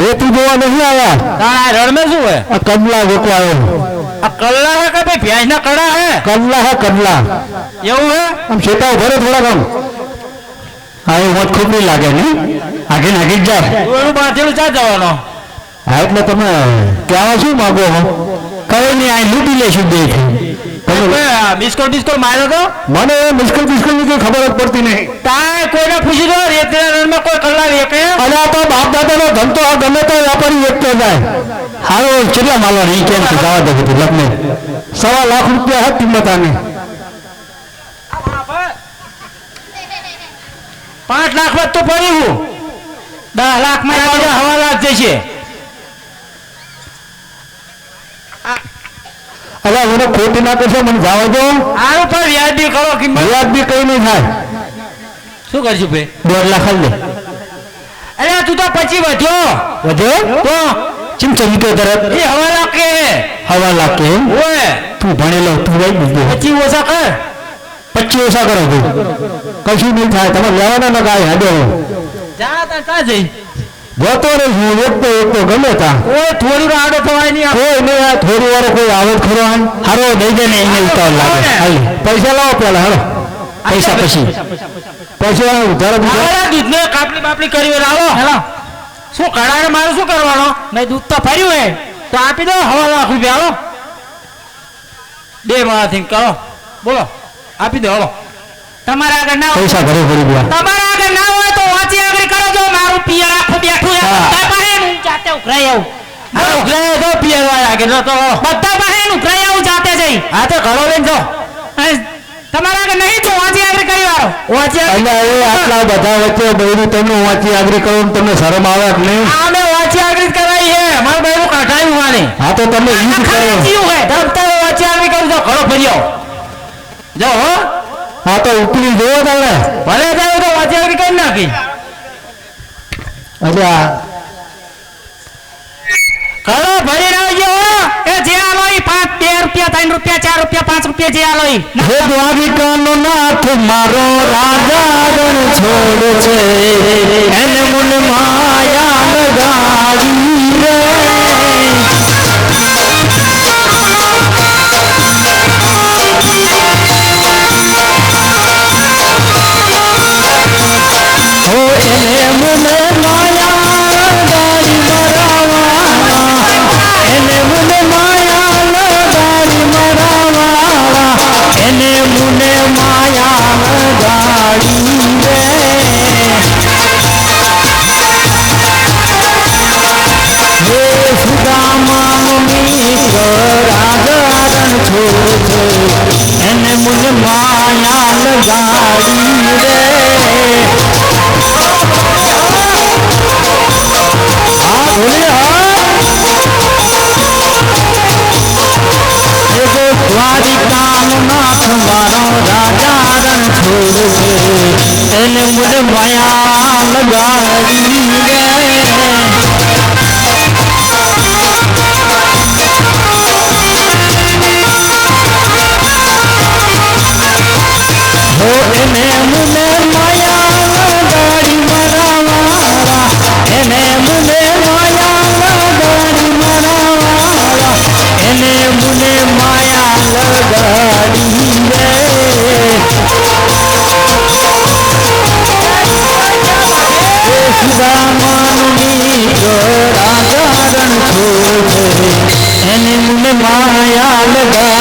રેતી જોવા નથી આવ્યા તારા રણમે શું હે? આ કમલા વેકો આવ્યો આ કલ્લા હે કે ભાઈ ભેંસ ના કડા હે? કલ્લા હે કમલા. એવું હે? આમ છેટા ભરે થોડા કામ હા એ મોત ખૂબ નહીં લાગે ને? આગે નાગી જ ઓલું બાથેલું ચા જવાનો? હા એટલે તમે કહેવા શું માગો હો? કઈ નહીં આ લૂંટી લેશું બે તમે બિસ્કોટ બિસ્કોટ માર્યો તો? મને મિસ્કોલ મુશ્કેલની કોઈ ખબર જ પડતી નહીં. તારે કોઈને પૂછી દો રેતીના રણમાં કોઈ કલાક એક અને આ તો બાપ દાદાનો ધંધો આ ગમે તો વેપારી વેચતો જાય. હારો કેટલા માલો નહીં કેમ કે જવા દે બધું લગ્ન. સવા લાખ રૂપિયા હે કિંમત આની. પાંચ લાખમાં તો પડ્યું હું. દસ લાખમાં હવા લાખ જશે હવે મને ખોટી ના કરશો મને જાવ દો. આનો પણ વ્યાજબી કરો કિંમત. વ્યાજબી કઈ નહીં થાય. શું કરશું ભાઈ? દોઢ લાખ લે. અરે તું તો પછી વધ્યો. વધે તો. ચીમ ચમકે તરત એ હવા કે હવા એમ? ઓય. તું ભણેલો તું લઈ બીજો પછી ઓછા કર. પછી ઓછા કરો તું કશું નહીં થાય. તમે લેવાના ન ગાય હાડો. જા તા તા જઈ. જોતો રહે હું એકતો એકતો ગમે તા કોઈ થોડી વાર આડો થવાય નહીં કોઈ નહીં આ થોડી વાર કોઈ આવત ખરો આમ. હારો દઈ દે ને એને ઉતાવળ લાગે. હાલ પૈસા લાવો પેલા હાલો. પૈસા પછી. આ ઉધારો આવા દૂધ ને કાપલી બાપલી કરી હોય લાવો હેલો. શું કડાને મારે શું કરવાનો? નહીં દૂધ તો ફર્યું હે. તો આપી દો હવા લાખ રૂપિયા હાલો. બે મારાથી કરો બોલો આપી દો હાલો. તમારા આગળ ના પૈસા ઘરે ભરી ગયા તમારા આગળ ના હોય જો મારું પિયર આખું બેઠું છે બધા પાસે હું જાતે ઉઘરાઈ આવું. હા. ઉઘરાઈ તો પિયર વાળા આગળ તો. બધા પાસે ઉઘરાઈ આવું જાતે જઈ હા તો ઘરો લઈને જો. તમારા આગળ નહીં તો વાંચી આગળ કરી વાળો. વાંચી અને હવે આટલા બધા વચ્ચે બૈરું તમને વાંચી આગળ કરો તમને શરમ આવે કે નહીં? અમે વાંચી આગળ કરાઈ છે. મારું બૈરું કાઢાયું માને. હા તો તમે ઈ જ કરો. જીવ હે. વાંચી આગળ કરું તો ઘરો ફર્યો. જો હો. હા તો ઉપરી જોવો તમે. ભલે જાય તો વાંચી આગળ કરી નાખી. ભરી આવજો એ જે આલો ઈ પાંચ, બે રૂપિયા, ત્રણ રૂપિયા, ચાર રૂપિયા, પાંચ રૂપિયા જે આલો ઈ હે દ્વારિકાનો નાથ મારો રાજા રણ છોડ છે. એને મુન માયા માયા લગાડી God.